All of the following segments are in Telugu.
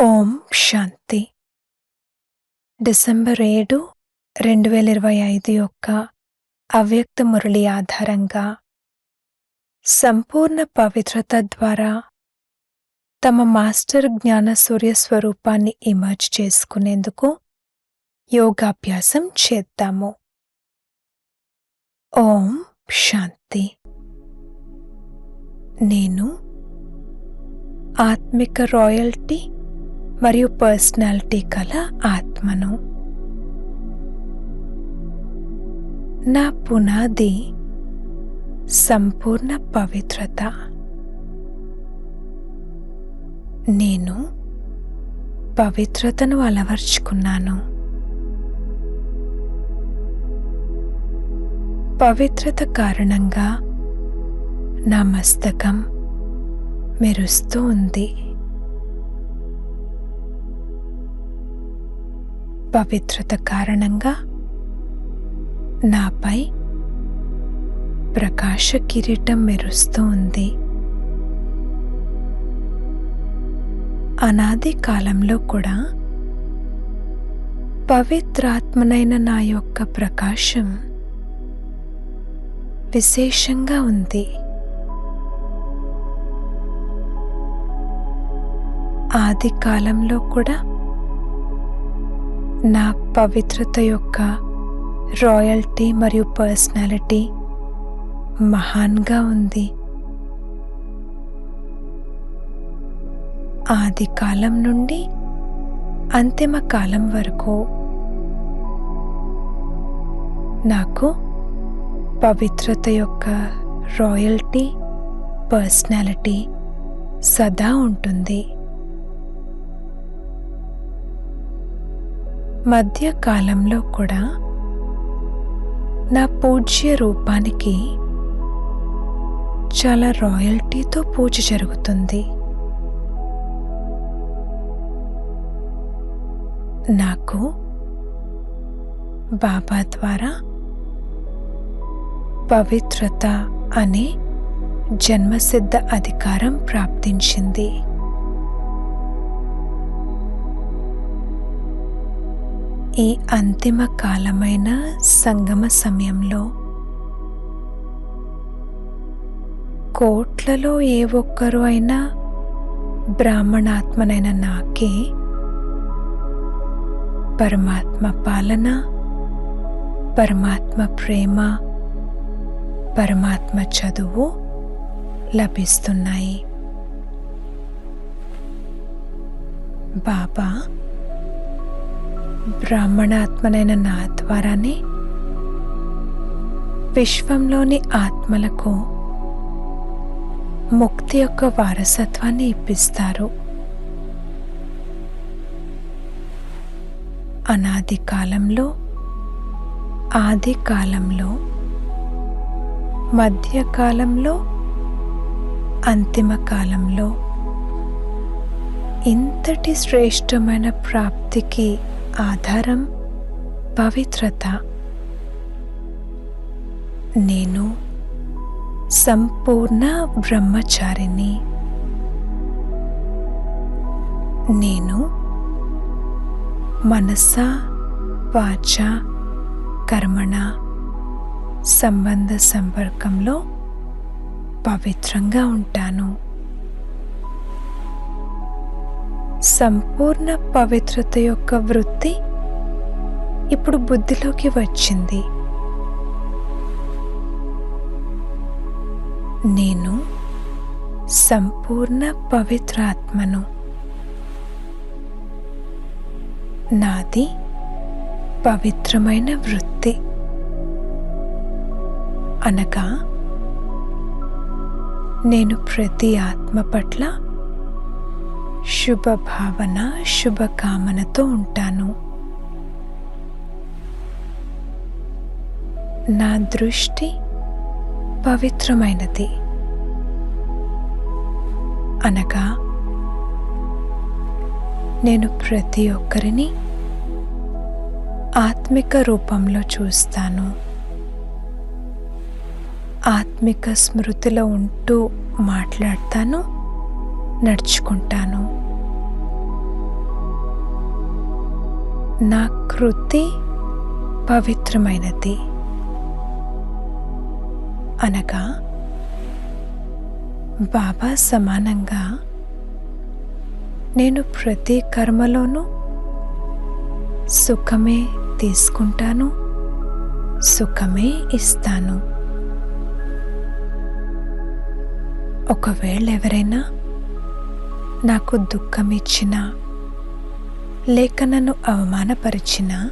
ఓం శాంతి. డిసెంబర్ ఏడు రెండు వేల ఇరవై ఐదు యొక్క అవ్యక్త మురళి ఆధారంగా సంపూర్ణ పవిత్రత ద్వారా తమ మాస్టర్ జ్ఞాన సూర్య స్వరూపాన్ని ఇమర్జ్ చేసుకునేందుకు యోగాభ్యాసం చేద్దాము. ఓం శాంతి. నేను ఆత్మిక రాయల్టీ మరియు పర్సనాలిటీ కల ఆత్మను. నా పునాది సంపూర్ణ పవిత్రత. నేను పవిత్రతను అలవర్చుకున్నాను. పవిత్రత కారణంగా నా మస్తకం మెరుస్తూ ఉంది. పవిత్రత కారణంగా నాపై ప్రకాశ కిరీటం మెరుస్తూ ఉంది. అనాది కాలంలో కూడా పవిత్రాత్మనైన నా యొక్క ప్రకాశం విశేషంగా ఉంది. ఆది కాలంలో కూడా నా పవిత్రత యొక్క రాయల్టీ మరియు పర్సనాలిటీ మహాన్గా ఉంది. ఆది కాలం నుండి అంతిమ కాలం వరకు నాకు పవిత్రత యొక్క రాయల్టీ పర్సనాలిటీ సదా ఉంటుంది. మధ్యకాలంలో కూడా నా పూజ్య రూపానికి చాలా రాయల్టీతో పూజ జరుగుతుంది. నాకు బాబా ద్వారా పవిత్రత అనే జన్మసిద్ధ అధికారం ప్రాప్తించింది. ఈ అంతిమ కాలమైన సంగమ సమయంలో కోట్లలో ఏ ఒక్కరు అయినా బ్రాహ్మణాత్మనైన నాకే పరమాత్మ పాలన పరమాత్మ ప్రేమ పరమాత్మ చదువు లభిస్తున్నాయి. బాబా బ్రాహ్మణాత్మనైన నా ద్వారానే విశ్వంలోని ఆత్మలకు ముక్తి యొక్క వారసత్వాన్ని ఇప్పిస్తారు. అనాది కాలంలో ఆది కాలంలో మధ్యకాలంలో అంతిమ కాలంలో ఇంతటి శ్రేష్టమైన ప్రాప్తికి ఆధారం పవిత్రత. నేను సంపూర్ణ బ్రహ్మచారిని నేను మనస వాచ కర్మణ సంబంధ సంపర్కంలో పవిత్రంగా ఉంటాను. సంపూర్ణ పవిత్రత యొక్క వృత్తి ఇప్పుడు బుద్ధిలోకి వచ్చింది. నేను సంపూర్ణ పవిత్రాత్మను. నాది పవిత్రమైన వృత్తి. అనగా నేను ప్రతి ఆత్మ పట్ల శుభ భావన శుభకామనతో ఉంటాను. నా దృష్టి పవిత్రమైనది. అనగా నేను ప్రతి ఒక్కరిని ఆత్మిక రూపంలో చూస్తాను. ఆత్మిక స్మృతిలో ఉంటూ మాట్లాడతాను నడుచుకుంటాను. నా కృతి పవిత్రమైనది. అనగా బాబా సమానంగా నేను ప్రతి కర్మలోనూ సుఖమే తీసుకుంటాను సుఖమే ఇస్తాను. ఒకవేళ ఎవరైనా నాకు దుఃఖం ఇచ్చినా లేక నన్ను అవమానపరిచినా?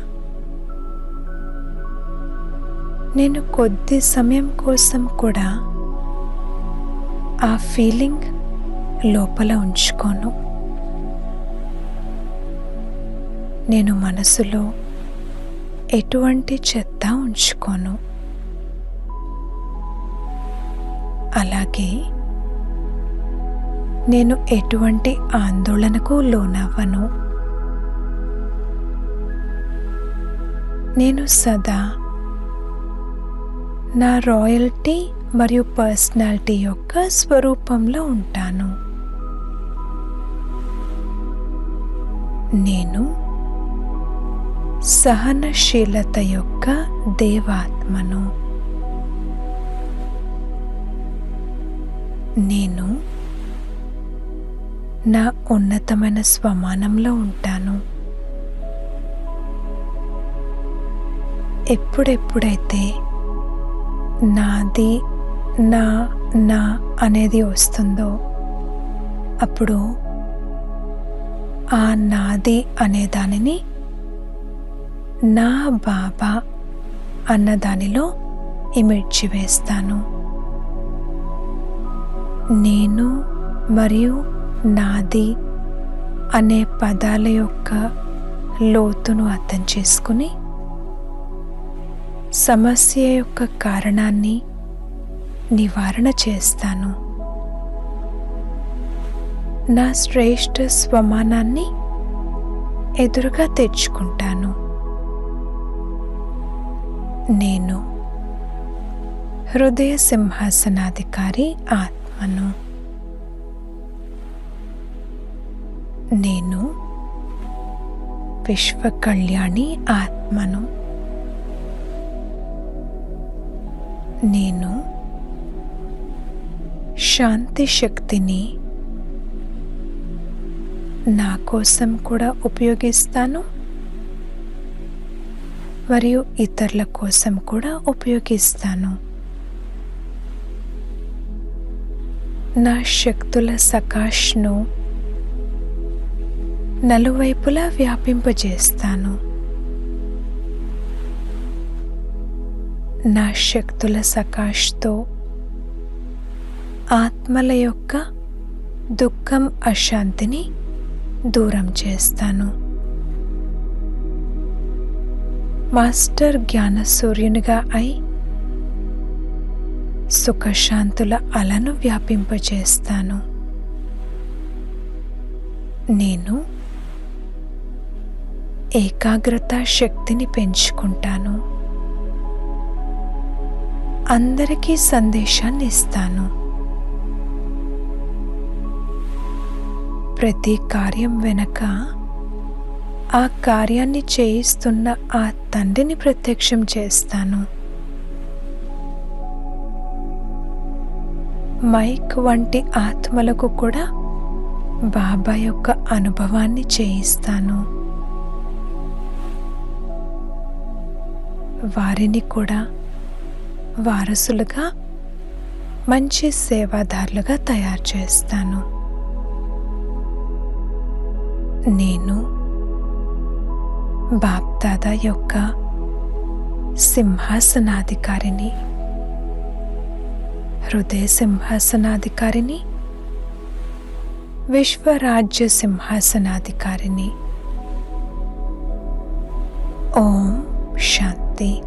నేను కొద్ది సమయం కోసం కూడా ఆ ఫీలింగ్ లోపల ఉంచుకోను. నేను మనసులో ఎటువంటి చెత్త ఉంచుకోను. అలాగే నేను ఎటువంటి ఆందోళనకు లోనవ్వను. నేను సదా నా రాయల్టీ మరియు పర్సనాలిటీ యొక్క స్వరూపంలో ఉంటాను. నేను సహనశీలత యొక్క దేవాత్మను. నేను నా ఉన్నతమైన స్వమానంలో ఉంటాను. ఎప్పుడెప్పుడైతే నాది నా నా అనేది వస్తుందో అప్పుడు ఆ నాది అనే దానిని నా బాబా అన్న దానిలో ఇమిడ్చి వేస్తాను. నేను మరియు నాది అనే పదాల యొక్క లోతును అర్థం చేసుకుని సమస్య యొక్క కారణాన్ని నివారణ చేస్తాను. నా శ్రేష్ఠ స్వమానాన్ని ఎదురుగా తెచ్చుకుంటాను. నేను హృదయ సింహాసనాధికారి ఆత్మను. నేను విశ్వ కళ్యాణి ఆత్మను. నేను శాంతి శక్తిని నా కోసం కూడా ఉపయోగిస్తాను మరియు ఇతరుల కోసం కూడా ఉపయోగిస్తాను. నా శక్తుల సకాష్ను నలువైపులా వ్యాపింపజేస్తాను. నా శక్తుల సకాష్తో. ఆత్మల యొక్క దుఃఖం అశాంతిని దూరం చేస్తాను. మాస్టర్ జ్ఞాన సూర్యునిగా అయి సుఖశాంతుల అలను వ్యాపింపజేస్తాను నేను ఏకాగ్రత శక్తిని పెంచుకుంటాను. అందరికీ సందేశాన్ని ఇస్తాను. ప్రతి కార్యం వెనక ఆ కార్యాన్ని చేయిస్తున్న ఆ తండ్రిని ప్రత్యక్షం చేస్తాను. మైక్ వంటి ఆత్మలకు కూడా బాబా యొక్క అనుభవాన్ని చేయిస్తాను. వారిని కూడా వారసులుగా మంచి సేవాదారులుగా తయారు చేస్తాను. నేను బాప్దాదా యొక్క సింహాసనాధికారిని హృదయ సింహాసనాధికారిని విశ్వరాజ్య సింహాసనాధికారిని. ఓం శాంతి.